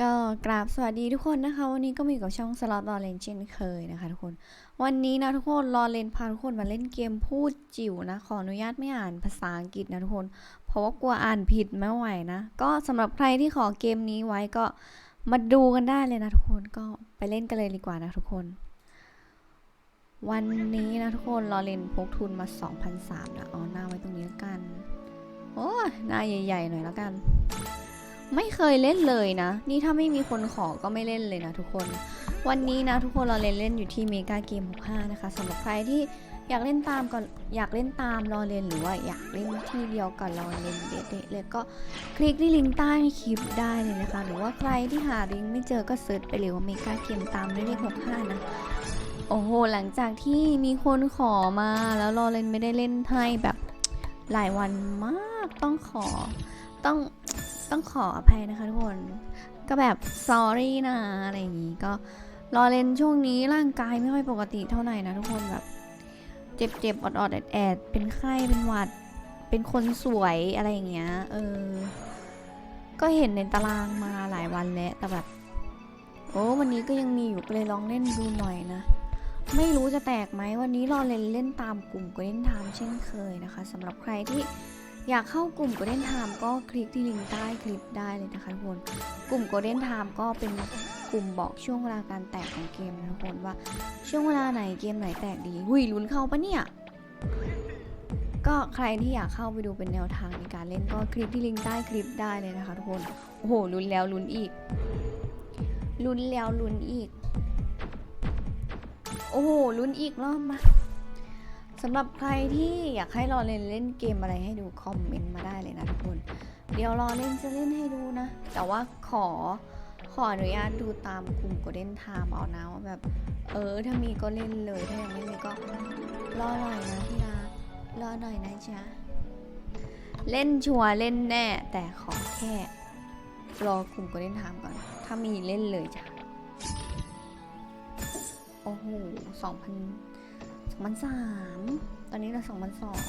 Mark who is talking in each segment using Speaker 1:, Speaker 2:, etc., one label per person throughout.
Speaker 1: ก็กราบสวัสดีทุกคนนะคะ วันนี้ก็มีกับช่องสล็อตรอเลนเช่นเคยนะคะทุกคน วันนี้นะทุกคนรอเลนพาทุกคนมาเล่นเกมพูดจิ๋วนะ ขออนุญาตไม่อ่านภาษาอังกฤษนะทุกคน เพราะว่ากลัวอ่านผิดไม่ไหวนะ ก็สำหรับใครที่ขอเกมนี้ไว้ก็มาดูกันได้เลยนะทุกคนก็ไปเล่นกันเลยดีกว่านะทุกคน วันนี้นะทุกคนรอเลนพกทุนมา2,003นะเอาหน้าไว้ตรงนี้แล้วกันโอ้หน้าใหญ่ๆหน่อยแล้วกัน ไม่เคยเล่นเลยนะ นี่ถ้าไม่มีคนขอก็ไม่เล่นเลยนะทุกคน วันนี้นะทุกคนเราเล่นเล่นอยู่ที่เมกาเกม65นะคะสำหรับใครที่อยากเล่นตามก่อนอยากเล่นตามรอเล่นหรือว่าอยากเล่นที่เดียวกับรอเล่นเด็ดๆเลยก็คลิกที่ลิงก์ใต้คลิปได้เลยนะคะ หรือว่าใครที่หาลิงก์ไม่เจอก็เซิร์ชไปเลยว่าเมกาเกมตามด้วยเลข65นะโอ้โหหลังจากที่มีคนขอมาแล้วรอเล่นไม่ได้เล่นให้แบบหลายวันมากต้องขอต้อง ต้องขออภัยนะคะทุกคน ก็แบบ sorry นะ อะไรอย่างงี้ก็รอเล่นช่วงนี้ร่างกายไม่ค่อยปกติเท่าไหร่นะทุกคนแบบ เจ็บๆอดอดแอดแอดๆเป็นไข้เป็นหวัด เป็นคนสวยอะไรอย่างเงี้ยเออ ก็เห็นในตารางมาหลายวันแล้วแต่แบบ โอ้วันนี้ก็ยังมีอยู่เลยลองเล่นดูหน่อยนะไม่รู้จะแตกไหมวันนี้รอเล่นเล่นตามกลุ่มก็เล่นทามเช่นเคยนะคะสำหรับใครที่ อยากเข้ากลุ่มก็เล่นทามก็คลิกที่ลิงก์ใต้คลิปได้เลยนะคะทุกคน กลุ่มโกลเด้นไทม์ก็เป็นกลุ่มบอกช่วงเวลาการแตกของเกมนะทุกคนว่าช่วงเวลาไหนเกมไหนแตกดีหุยลุ้นเข้าปะเนี่ย ก็ใครที่อยากเข้าไปดูเป็นแนวทางในการเล่นก็คลิกที่ลิงก์ใต้คลิปได้เลยนะคะทุกคน โอ้โหลุ้นแล้วลุ้นอีกลุ้นแล้วลุ้นอีก โอ้โหลุ้นอีกรอบมา สำหรับใครที่อยากให้รอเล่นเล่นเกมอะไรให้ดูคอมเมนต์มาได้เลยนะทุกคน เดี๋ยวรอเล่นจะเล่นให้ดูนะ แต่ว่าขอขออนุญาตดูตามกลุ่มโกลเด้นไทม์เอานะว่าแบบ เออ ถ้ามีก็เล่นเลย ถ้ายังไม่มีก็รอหน่อยนะพี่รักรอหน่อยนะจ๊ะ เล่นชัวร์เล่นแน่ แต่ขอแค่รอกลุ่มโกลเด้นไทม์ก่อน ถ้ามีเล่นเลยจ้ะ โอ้โหสองพัน สองพันสามตอนนี้เราสองพันสอง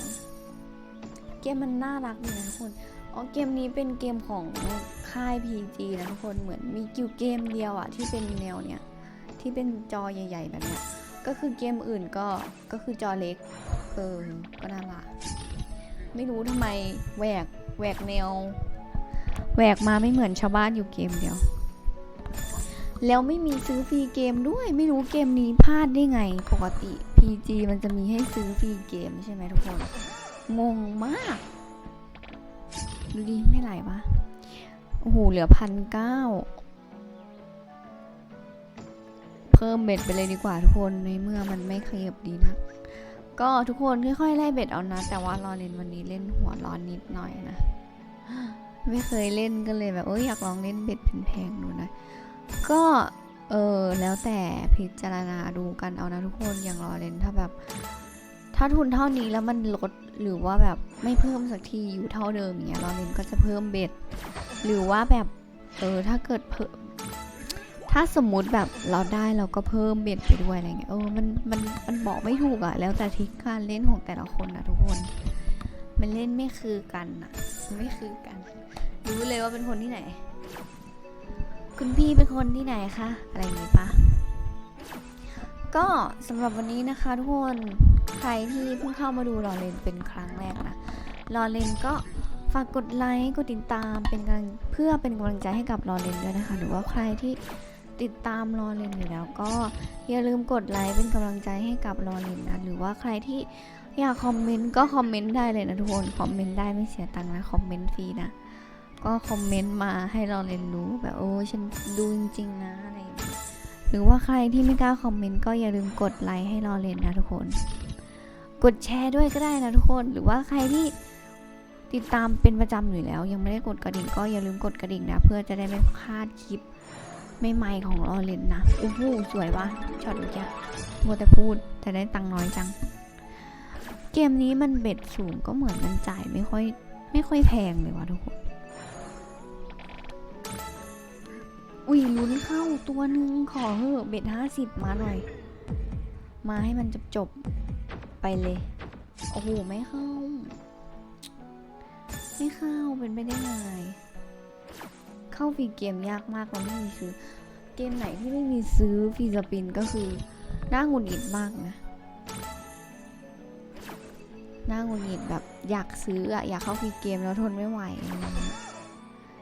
Speaker 1: เกมมันน่ารักดีนะทุกคน อ๋อเกมนี้เป็นเกมของค่าย PG นะทุกคน เหมือนมีกิวเกมเดียวอะที่เป็นแนวเนี้ยที่เป็นจอใหญ่ ๆ แบบเนี้ย ก็คือเกมอื่นก็ก็คือจอเล็ก เออ ก็น่ารัก ไม่รู้ทำไมแหวกแหวกแนวแหวกมาไม่เหมือนชาวบ้านอยู่เกมเดียว แล้วไม่มีซื้อฟรีเกมด้วย ไม่รู้เกมนี้พลาดได้ไงปกติ PG มันจะมีให้ซื้อฟรีเกมใช่ไหมทุกคน งงมาก ดูดิ ไม่ไหลปะโอ้โห เหลือพันเก้าเพิ่มเบ็ดไปเลยดีกว่าทุกคน ในเมื่อมันไม่ขยับดีนะ ก็ทุกคนค่อยๆไล่เบ็ดเอานะ แต่ว่ารอเล่นวันนี้เล่นหัวร้อนนิดหน่อยนะ ไม่เคยเล่นก็เลยแบบเอออยากลองเล่นเบ็ดแพงๆดูนะ ก็ เออ แล้วแต่พิจารณาดูกันเอานะทุกคนอย่างรอเล่นถ้าแบบ ถ้าทุนเท่านี้แล้วมันลดหรือว่าแบบไม่เพิ่มสักทีอยู่เท่าเดิมอย่างเงี้ยเราเน้นก็จะเพิ่มเบ็ด หรือว่าแบบ เออ ถ้าเกิดเพิ่มถ้าสมมุติแบบเราได้เราก็เพิ่มเบ็ดไปด้วยอะไรเงี้ยเออมันมันมันบอกไม่ถูกอะแล้วแต่ทริคการเล่นของแต่ละคนนะทุกคน มันเล่นไม่คือกันอะไม่คือกัน รู้เลยว่าเป็นคนที่ไหน คุณพี่เป็นคนที่ไหนคะ อะไรอย่างงี้ปะก็สำหรับวันนี้นะคะทุกคนใครที่เพิ่งเข้ามาดูรอเลนเป็นครั้งแรกนะรอเลนก็ฝากกดไลค์กดติดตามเป็นกำลังเพื่อเป็นกำลังใจให้กับรอเลนด้วยนะคะ หรือว่าใครที่ติดตามรอเลนอยู่แล้ว ก็อย่าลืมกดไลค์เป็นกำลังใจให้กับรอเลนนะหรือว่าใครที่อยากคอมเมนต์ก็คอมเมนต์ได้เลยนะทุกคนคอมเมนต์ได้ไม่เสียตังค์นะคอมเมนต์ฟรีนะ ก็คอมเมนต์มาให้เราเรียนรู้แบบโอ้ฉันดูจริงๆนะอะไรอย่างเงี้ยหรือว่าใครที่ไม่กล้าคอมเมนต์ก็อย่าลืมกดไลค์ให้เรอเรียนนะทุกคน กดแชร์ด้วยก็ได้นะทุกคน หรือว่าใครที่ติดตามเป็นประจำอยู่แล้ว ยังไม่ได้กดกระดิ่งก็อย่าลืมกดกระดิ่งนะ เพื่อจะได้ไม่พลาดคลิปใหม่ๆของเรอเรียนนะโอ้โหสวยวะช็อตเมื่อกี้มัวแต่พูดแต่ได้ตังค์น้อยจัง เกมนี้มันเบ็ดสูงก็เหมือนมันจ่ายไม่ค่อยไม่ค่อยแพงเลยวะทุกคน อุ้ยลุ้นเข้าตัวหนึ่งขอเหอะเบ็ดห้าสิบมาหน่อย มาให้มันจบจบไปเลย โอ้โห ไม่เข้า ไม่เข้าเป็นไปได้ไงเข้าฟรีเกมยากมากเราไม่มีซื้อ เกมไหนที่ไม่มีซื้อฟรีสปินก็คือน่าหงุดหงิดมากนะน่าหงุดหงิดแบบอยากซื้ออะอยากเข้าฟรีเกมแล้วทนไม่ไหวอะไรเงี้ย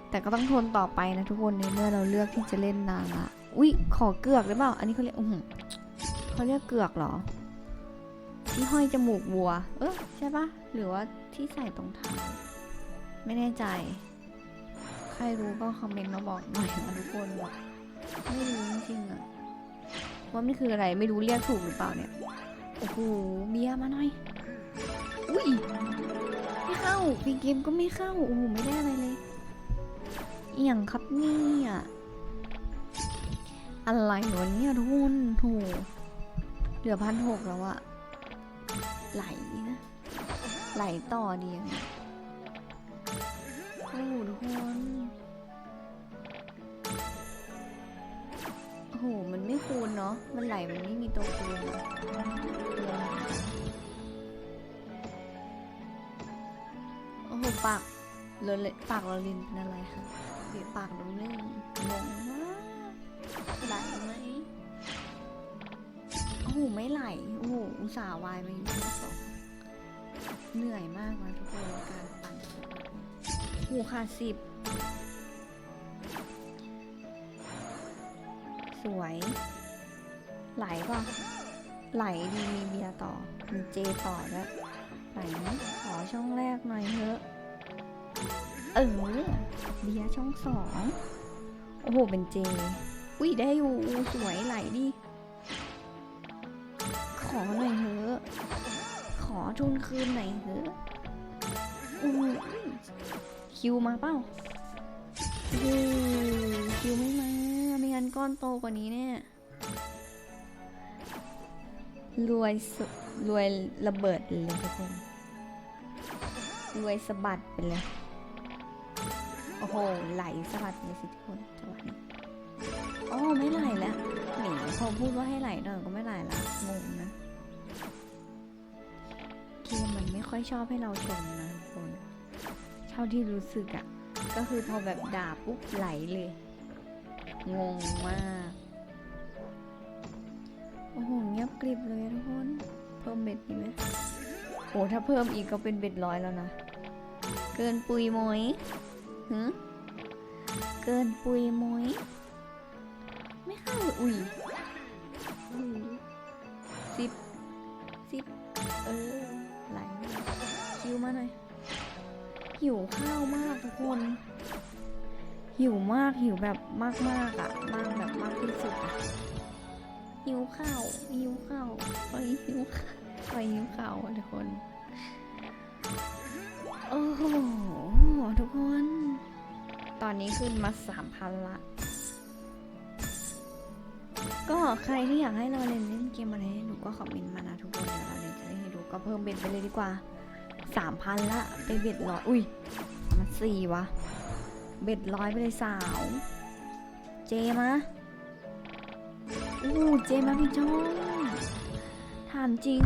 Speaker 1: แต่ก็ต้องทนต่อไปนะทุกคนในเมื่อเราเลือกที่จะเล่นนานละอุ๊ยขอเกือกได้เปล่าอันนี้เขาเรียกอือเขาเรียกเกือกเหรอ ที่ห้อยจมูกวัว เออใช่ปะหรือว่าที่ใส่ตรงเท้าไม่แน่ใจ ใครรู้ก็คอมเมนต์มาบอกหน่อยนะทุกคนไม่รู้จริงๆอะว่ามันคืออะไรไม่รู้เรียกถูกหรือเปล่าเนี่ยโอ้โหเบียมาหน่อย อุ้ยไม่เข้าฟีเกมก็ไม่เข้าโอ้โหไม่ได้อะไรเลย อหย่างครับเนี่ยอะไรวะเนี่ยทุกคนโถเหลือพันหกแล้วอะไหลนะ ไหลต่อดียังโอ้โหทุกคนโอ้โห มันไม่คูณเนาะ มันไหลมันไม่มีตัวคูณโอ้โห ปากเลอะปากเราลินเป็นอะไรคะ เดี๋ยปากเราเรื่องงงมากไหลไหมโอ้โหไม่ไหล โอ้โหอุตส่าห์วายมาอยู่ที่สองเหนื่อยมากนะทุกคนการปั่นโอ้โหค่ะสิบสวย ไหลป่ะไหลดีมีเบียต่อมีเจต่อแล้วไหลไหมขอช่องแรกหน่อยเถอะ เออเบียช่องสองโอ้โห เป็นเจ อุ้ยได้อยู่สวยไหลดิ ขอหน่อยเถอะ ขอทุนคืนหน่อยเถอะอู้คิวมาเปล่าโอ้คิวไม่มา ไม่งั้นก้อนโตกว่านี้เนี่ยรวยสุดรวยระเบิดเลยทุกคนรวยสะบัดไปเลย โอ้โห ไหลสะบัดเลยสิทุกคนจังหวะนี้อ๋อไม่ไหลแล้วหนีพอพูดว่าให้ไหลหน่อยก็ไม่ไหลละงงนะเกมมันไม่ค่อยชอบให้เราชมนะทุกคนเท่าที่รู้สึกอะก็คือพอแบบด่าปุ๊บไหลเลย งงมาก โอ้โหเงียบกริบเลยทุกคน เพิ่มเบ็ดดีไหมโอ้ถ้าเพิ่มอีกก็เป็นเบ็ดร้อยแล้วนะ เกินปุยมอย หืเกินปุยมอยไม่เข้าเลยอุ้ยสิบสิบเออไหลคิวมาหน่อย หิวข้าวมากทุกคน หิวมากหิวแบบมากมากๆอะมากแบบมากที่สุดอะหิวข้าวหิวข้าวไปหิวข้าวไปหิวข้าวทุกคน โอ้ ตอนนี้ขึ้นมาสามพันละ ก็ใครที่อยากให้เราเล่นเล่นเกมอะไรให้หนูก็คอมเมนต์มานะทุกคนเดี๋ยวเราเลยจะได้ให้ดูก็เพิ่มเบ็ดไปเลยดีกว่าสามพันละไปเบ็ดร้อยอุ้ยมันสี่วะ เบ็ดร้อยไปเลยสาว เจมาอู้เจมาพี่จ้องถามจริง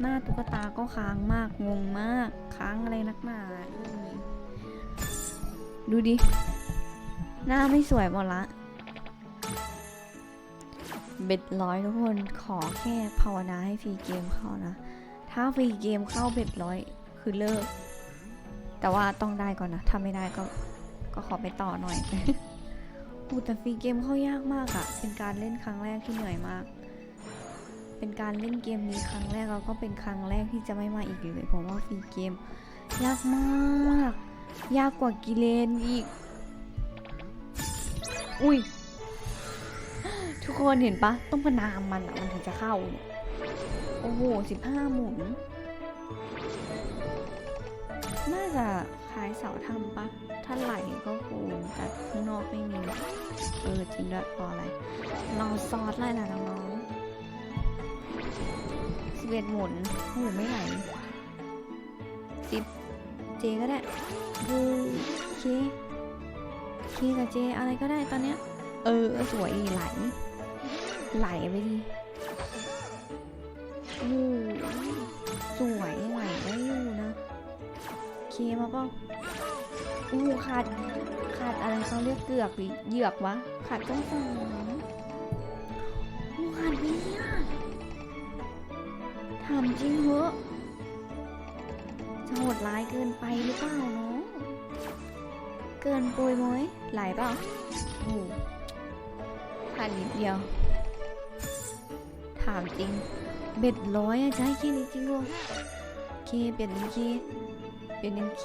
Speaker 1: หน้าตุ๊กตาก็ค้างมากงงมาก ค้างอะไรนักหนาอื ดูดิ หน้าไม่สวยหมดละ เบ็ดร้อยทุกคน ขอแค่ภาวนาให้ฟรีเกมเข้านะ ถ้าฟรีเกมเข้าเบ็ดร้อยคือเลิก แต่ว่าต้องได้ก่อนนะ ถ้าไม่ได้ก็ ก็ขอไปต่อหน่อยอูแต่ฟรีเกมเข้ายากมากอะเป็นการเล่นครั้งแรกที่เหนื่อยมาก เป็นการเล่นเกมนี้ครั้งแรกแล้วก็เป็นครั้งแรกที่จะไม่มาอีกเลย เพราะว่าฟรีเกมยากมาก ยากกว่ากิเลนอีก อุ้ย ทุกคนเห็นปะ ต้องประนามมันอะมันถึงจะเข้าเนี่ย โอ้โหสิบห้าหมุน น่าจะคล้ายเสาทำปะ ถ้าไหลก็คูณแต่ข้างนอกไม่มี เออจริงด้วยพออะไรรอซอสไล่ละน้องสิบเอ็ดหมุนโอ้โหไม่ไหลสิบเจก็ได้ โอเคเคกับเจอะไรก็ได้ตอนเนี้ย เออ สวยดีไหล ไหลไปดีโอ้โหสวยไหลได้อยู่นะเคมาเปล่าอู้ขาดขาดอะไรเขาเรียกเกือกหรือเหยือกวะขาดจ้องสามอู้ขาดนี่อะถามจริงเหอะจะโหดร้ายเกินไปหรือเปล่าเนาะเกินปุยมั้ยไหลเปล่าโอ้ขาดนิดเดียว ถามจริง เบ็ดร้อยอะจะให้แค่นี้จริงเหรอเคเปลี่ยนเป็นเคเปลี่ยนเป็นเค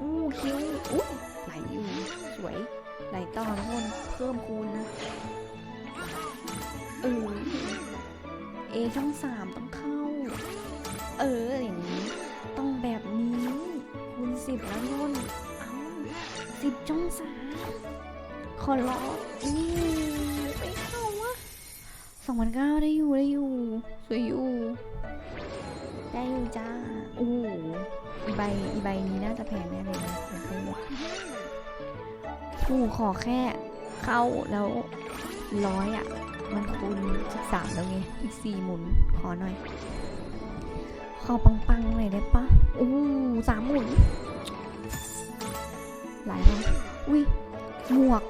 Speaker 1: อู้คิวอู้ไหลอยู่สวยไหลต่อทุกคนเพิ่มคูณนะเออเอช่องสามต้องเข้า เอออย่างนี้ ต้องแบบนี้คูณสิบแล้วทุกคน สิบช่องสามขอร้องนี่ไม่เข้าวะสองพันเก้าได้อยู่ได้อยู่ สวยอยู่ ได้อยู่จ้าโอ้อีใบอีใบนี้น่าจะแพงแน่เลยนะผมเยอกผู้ขอแค่เข้าแล้วร้อยอะ มันคูณสิบสามแล้วไง อีกสี่หมุนขอหน่อย ขอปังๆหน่อยได้ปะโอ้สามหมุน หลายแล้วอุ้ยหมวก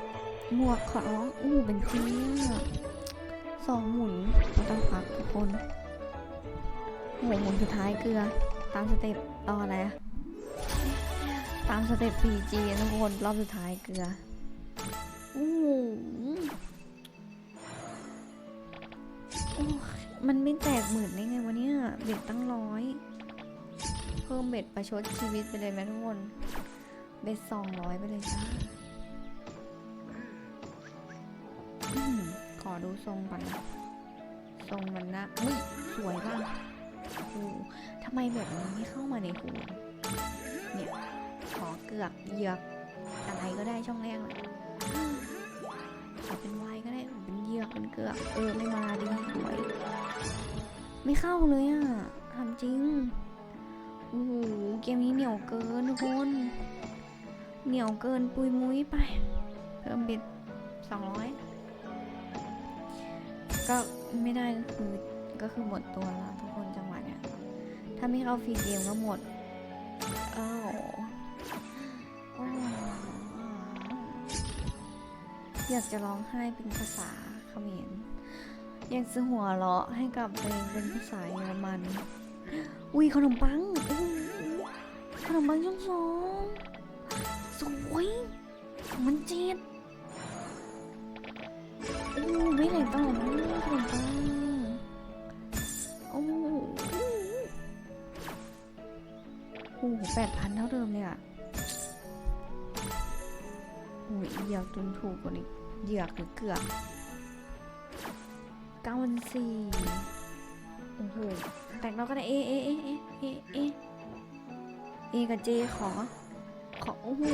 Speaker 1: หมวกขอร้องอู้เป็นจริงอะสองหมุนเราต้องพักทุกคนโอ้โหมุนสุดท้ายเกลือ ตามสเต็ปรออะไรตามสเต็ป PG ทุกคน รอบสุดท้ายเกลืออู้มันไม่แตกหมื่นได้ไงวะเนี่ย เบ็ดตั้งร้อย เพิ่มเบ็ดประชดชีวิตไปเลยไหมทุกคน เบ็ดสองร้อยไปเลยจ้าขอดูทรงก่อนนะทรงมันนะอุ้ยสวยมากโอ้โหทำไมแบบนี้ไม่เข้ามาในหูเนี่ย ขอเกือกเหยือกอะไรก็ได้ช่องแรกเลยขอเป็นไวน์ก็ได้ขอเป็นเหยือกเป็นเกือกเออไม่มาดีสวยไม่เข้าเลยอะทำจริงโอ้โหเกมนี้เหนียวเกินทุกคน เหนียวเกินปุยมุ้ยไป เพิ่มบ็ดสองร้อยก็ไม่ได้ก็คือก็คือหมดตัวละทุกคนจังหวะเนี้ยถ้าไม่เข้าฟรีเกมก็หมดอ้าวอ้าอยากจะร้องไห้เป็นภาษาเขมรอยากจะหัวเราะให้กับเพลงเป็นภาษาเยอรมัน อุ้ยขนมปังขนมปังช่องสอง สวยมันเจ็ดอู้ไม่ไหนต่อนะขนมปังโอ้โหโอ้โหแปดพันเท่าเดิมเลยอะโอ้ยเหยือกตุนถูกกว่านี้เหยือกหรือเกือกเก้าพันสี่โอ้โหแต่งเราก็ได้เอเอเอเอเอเอเอกับเจขอ ขอโอ้โห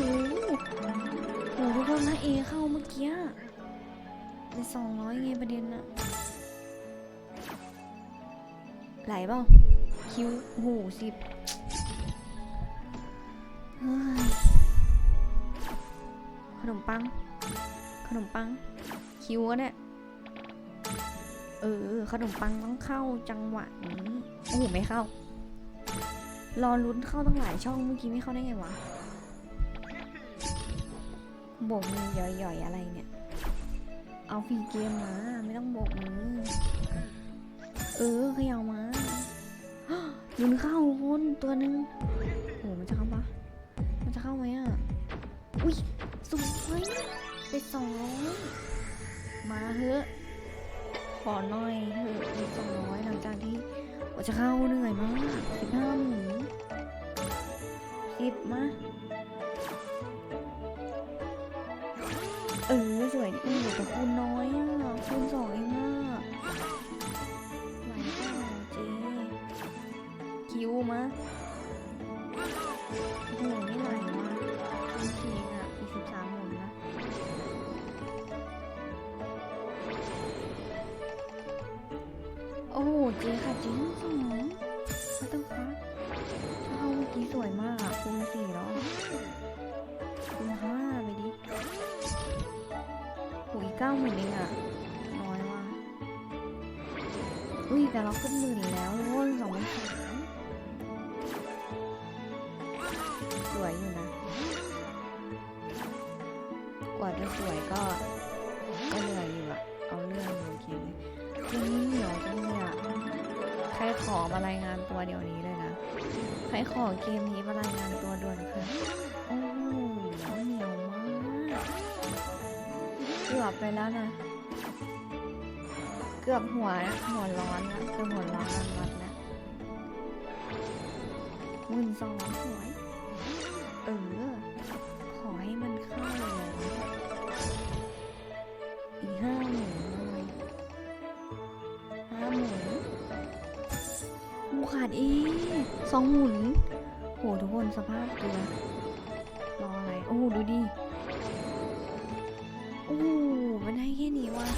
Speaker 1: โอ้โหทุกคนนะเอเข้าเมื่อกี้เป็นสองร้อยไงประเด็นอะไหลเปล่าคิวโหูสิบขนมปัง ขนมปัง คิวอะเนี่ยเออ ขนมปังต้องเข้าจังหวะนี้โอ้โหไม่เข้า รอลุ้นเข้าตั้งหลายช่องเมื่อกี้ไม่เข้าได้ไงวะ โบกมือหย่อยๆอะไรเนี่ย เอาฟรีเกมมาไม่ต้องโบกมือ เออเขยามาลุนเข้าคุณตัวหนึ่งโหมันจะเข้าปะมันจะเข้าไหมอะ อุ้ยสวยเป็นสองร้อยมาเถอะขอหน่อยเถอะเป็นสองร้อยหลังจากที่ว่าจะเข้าเหนื่อยมากสิบห้าหมื่นสิบมา แต่คูณน้อยอะคูณสองเองอะไหวเปล่าเจคิวมาโอ้โหไม่ไหวว่ะจริงๆอะอีกสิบสามหมุนนะโอ้โหเจค่ะเจริงสองไม่ต้องพักเข้าเมื่อกี้สวยมากอะคูณสี่ีแต่เราขึ้นหมื่นแล้วโอ้ยสองพันสามสวยอยู่นะ กว่าจะสวยก็ก็เหนื่อยอยู่อะเอาเรื่องโอเคเลยคืนี้เหนียวจังเลยอะใครขอมารายงานตัวเดี๋ยวนี้เลยนะ ใครขอเกมนี้มารายงานตัวด่วนค่ะ โอ้ยเหนียวมากเกือบไปแล้วนะ กือบหัวหัวร้อนแล้วเกือบหัวร้อนรันวัดแล้วมื่นสองสวยเออ ขอให้มันเข้าเลยอีห้าหมื่นเลยห้าหมื่นกูขาดอีสองหมุนโหทุกคนสภาพตัวรออะไร โอ้โหดูดิ โอ้โหมันให้แค่นี้วะ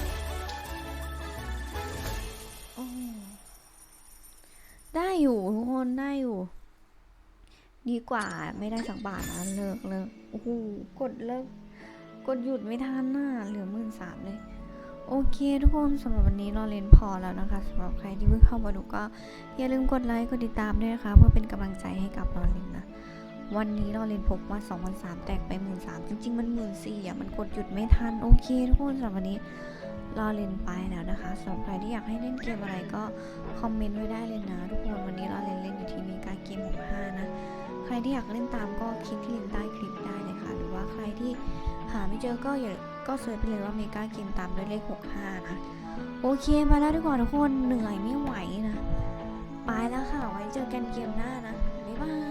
Speaker 1: ได้อยู่ทุกคนได้อยู่ ดีกว่าไม่ได้สักบาทนะเลิกเลิกโอ้โหกดเลิก กดหยุดไม่ทันน่ะเหลือหมื่นสามเลย โอเคทุกคนสำหรับวันนี้เราเรียนพอแล้วนะคะสำหรับใครที่เพิ่งเข้ามาดูก็อย่าลืมกดไลค์กดติดตามด้วยนะคะ เพื่อเป็นกำลังใจให้กับเราเรียนนะวันนี้เราเรียนพบว่า2 0 0 3แตกไป 1 3 0 0จริง ๆ มัน 1 4 0 0อะมันกดหยุดไม่ทัน โอเค ทุกคนสำหรับวันนี้ เราเรียนไปแล้วนะคะสำหรับใครที่อยากให้เล่นเกมอะไรก็คอมเมนต์ไว้ได้เลยนะ ทุกคนวันนี้เราเรียนเล่นอยู่ที่เมกาเกม65นะ ใครที่อยากเล่นตามก็คลิกที่ลิงก์ใต้คลิปได้เลยค่ะ หรือว่าใครที่หาไม่เจอก็อย่าก็เสิร์ชไปเลยว่าเมกาเกมตามด้วยเลข65นะโอเคมาแล้วดีกว่าทุกคนเหนื่อยไม่ไหวนะ ไปแล้วค่ะไว้เจอกันเกมหน้านะบ๊ายบาย